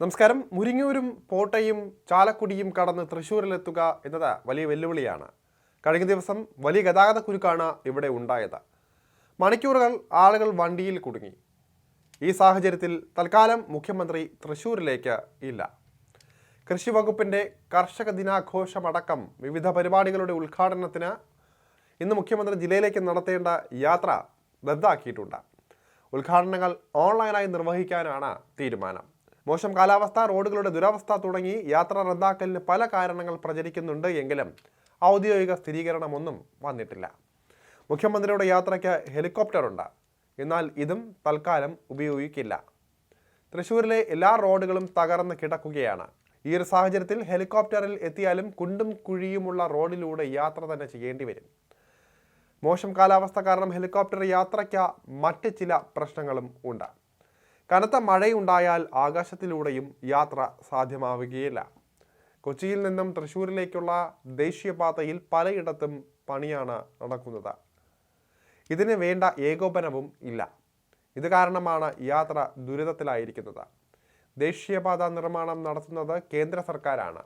നമസ്കാരം. മുരിങ്ങൂരും പോട്ടയും ചാലക്കുടിയും കടന്ന് തൃശ്ശൂരിലെത്തുക എന്നത് വലിയ വെല്ലുവിളിയാണ്. കഴിഞ്ഞ ദിവസം വലിയ ഗതാഗത കുരുക്കാണ് ഇവിടെ ഉണ്ടായത്. മണിക്കൂറുകൾ ആളുകൾ വണ്ടിയിൽ കുടുങ്ങി. ഈ സാഹചര്യത്തിൽ തൽക്കാലം മുഖ്യമന്ത്രി തൃശ്ശൂരിലേക്ക് ഇല്ല. കൃഷി വകുപ്പിന്റെ കർഷക ദിനാഘോഷമടക്കം വിവിധ പരിപാടികളുടെ ഉദ്ഘാടനത്തിന് ഇന്ന് മുഖ്യമന്ത്രി ജില്ലയിലേക്ക് നടത്തേണ്ട യാത്ര റദ്ദാക്കിയിട്ടുണ്ട്. ഉദ്ഘാടനങ്ങൾ ഓൺലൈനായി നിർവഹിക്കാനാണ് തീരുമാനം. മോശം കാലാവസ്ഥ റോഡുകളുടെ ദുരവസ്ഥ തുടങ്ങി യാത്ര റദ്ദാക്കലിന് പല കാരണങ്ങൾ പ്രചരിക്കുന്നുണ്ട് എങ്കിലും ഔദ്യോഗിക സ്ഥിരീകരണമൊന്നും വന്നിട്ടില്ല. മുഖ്യമന്ത്രിയുടെ യാത്രയ്ക്ക് ഹെലികോപ്റ്റർ ഉണ്ട് എന്നാൽ ഇതും തൽക്കാലം ഉപയോഗിക്കില്ല. തൃശ്ശൂരിലെ എല്ലാ റോഡുകളും തകർന്ന് കിടക്കുകയാണ്. ഈ ഒരു സാഹചര്യത്തിൽ ഹെലികോപ്റ്ററിൽ എത്തിയാലും കുണ്ടും കുഴിയുമുള്ള റോഡിലൂടെ യാത്ര തന്നെ ചെയ്യേണ്ടി വരും. മോശം കാലാവസ്ഥ കാരണം ഹെലികോപ്റ്റർ യാത്രയ്ക്ക് മറ്റ് ചില പ്രശ്നങ്ങളും ഉണ്ട്. കനത്ത മഴയുണ്ടായാൽ ആകാശത്തിലൂടെയും യാത്ര സാധ്യമാവുകയില്ല. കൊച്ചിയിൽ നിന്നും തൃശ്ശൂരിലേക്കുള്ള ദേശീയപാതയിൽ പലയിടത്തും പണിയാണ് നടക്കുന്നത്. ഇതിന് വേണ്ട ഏകോപനവും ഇല്ല. ഇത് കാരണമാണ് യാത്ര ദുരിതത്തിലായിരിക്കുന്നത്. ദേശീയപാത നിർമ്മാണം നടത്തുന്നത് കേന്ദ്ര സർക്കാരാണ്.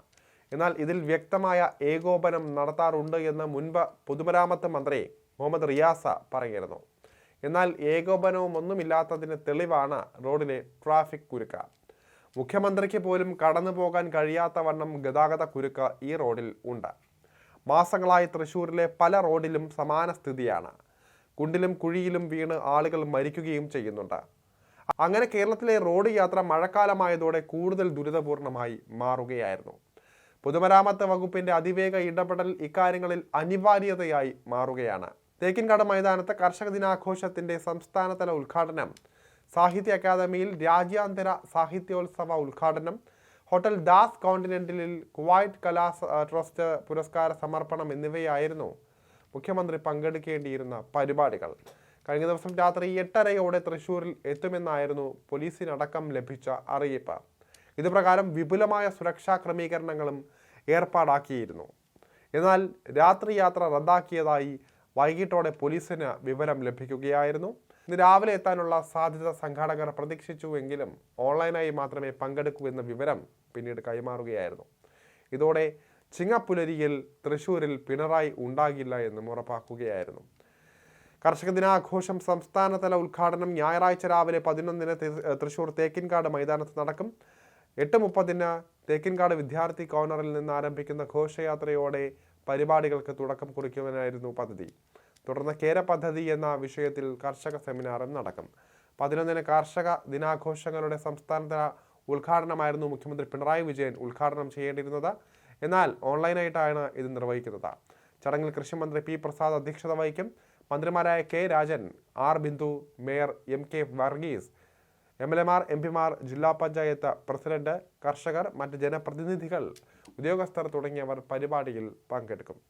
എന്നാൽ ഇതിൽ വ്യക്തമായ ഏകോപനം നടത്താറുണ്ട് എന്ന് മുൻപ് പൊതുമരാമത്ത് മന്ത്രി മുഹമ്മദ് റിയാസ പറഞ്ഞിരുന്നു എന്നാൽ ഏകോപനവും ഒന്നുമില്ലാത്തതിന് തെളിവാണ് റോഡിലെ ട്രാഫിക് കുരുക്ക്. മുഖ്യമന്ത്രിക്ക് പോലും കടന്നു പോകാൻ കഴിയാത്ത വണ്ണം ഗതാഗത കുരുക്ക് ഈ റോഡിൽ ഉണ്ട്. മാസങ്ങളായി തൃശ്ശൂരിലെ പല റോഡിലും സമാന സ്ഥിതിയാണ്. കുണ്ടിലും കുഴിയിലും വീണ് ആളുകൾ മരിക്കുകയും ചെയ്യുന്നുണ്ട്. അങ്ങനെ കേരളത്തിലെ റോഡ് യാത്ര മഴക്കാലമായതോടെ കൂടുതൽ ദുരിതപൂർണമായി മാറുകയായിരുന്നു. പൊതുമരാമത്ത് വകുപ്പിന്റെ അതിവേഗ ഇടപെടൽ ഇക്കാര്യങ്ങളിൽ അനിവാര്യതയായി മാറുകയാണ്. തേക്കിൻകാട് മൈതാനത്ത് കർഷക ദിനാഘോഷത്തിന്റെ സംസ്ഥാനതല ഉദ്ഘാടനം. സാഹിത്യ അക്കാദമിയിൽ രാജ്യാന്തര സാഹിത്യോത്സവ ഉദ്ഘാടനം. ഹോട്ടൽ ദാസ് കോണ്ടിനെന്റലിൽ കുവൈറ്റ് കലാ ട്രസ്റ്റ് പുരസ്കാര സമർപ്പണം എന്നിവയായിരുന്നു മുഖ്യമന്ത്രി പങ്കെടുക്കേണ്ടിയിരുന്ന പരിപാടികൾ. കഴിഞ്ഞ ദിവസം രാത്രി എട്ടരയോടെ തൃശ്ശൂരിൽ എത്തുമെന്നായിരുന്നു പോലീസിനടക്കം ലഭിച്ച അറിയിപ്പ്. ഇതുപ്രകാരം വിപുലമായ സുരക്ഷാ ക്രമീകരണങ്ങളും ഏർപ്പാടാക്കിയിരുന്നു. എന്നാൽ രാത്രി യാത്ര റദ്ദാക്കിയതായി വൈകിട്ടോടെ പോലീസിന് വിവരം ലഭിക്കുകയായിരുന്നു. ഇന്ന് രാവിലെ എത്താനുള്ള സാധ്യത സംഘാടകർ പ്രതീക്ഷിച്ചുവെങ്കിലും ഓൺലൈനായി മാത്രമേ പങ്കെടുക്കൂ എന്ന വിവരം പിന്നീട് കൈമാറുകയായിരുന്നു. ഇതോടെ ചിങ്ങപ്പുലരിയിൽ തൃശൂരിൽ പിണറായി ഉണ്ടാകില്ല എന്നും ഉറപ്പാക്കുകയായിരുന്നു. കർഷക ദിനാഘോഷം സംസ്ഥാനതല ഉദ്ഘാടനം ഞായറാഴ്ച രാവിലെ പതിനൊന്നിന് തൃശൂർ തേക്കിൻകാട് മൈതാനത്ത് നടക്കും. എട്ട് മുപ്പതിന് തേക്കിൻകാട് വിദ്യാർത്ഥി കോർണറിൽ നിന്ന് ആരംഭിക്കുന്ന ഘോഷയാത്രയോടെ പരിപാടികൾക്ക് തുടക്കം കുറിക്കുവാനായിരുന്നു പദ്ധതി. തുടർന്ന് കേര പദ്ധതി എന്ന വിഷയത്തിൽ കർഷക സെമിനാറും നടക്കും. പതിനൊന്നിന് കർഷക ദിനാഘോഷങ്ങളുടെ സംസ്ഥാനതല ഉദ്ഘാടനമായിരുന്നു മുഖ്യമന്ത്രി പിണറായി വിജയൻ ഉദ്ഘാടനം ചെയ്യേണ്ടിയിരുന്നത്. എന്നാൽ ഓൺലൈനായിട്ടാണ് ഇത് നിർവഹിക്കുന്നത്. ചടങ്ങിൽ കൃഷിമന്ത്രി പി പ്രസാദ് അധ്യക്ഷത വഹിക്കും. മന്ത്രിമാരായ K Rajan R Bindu mayor M K Varghese M L എമാർ എം പിമാർ ജില്ലാ പഞ്ചായത്ത് പ്രസിഡന്റ് കർഷകർ മറ്റ് ജനപ്രതിനിധികൾ ഉദ്യോഗസ്ഥർ തുടങ്ങിയവർ പരിപാടിയിൽ പങ്കെടുക്കും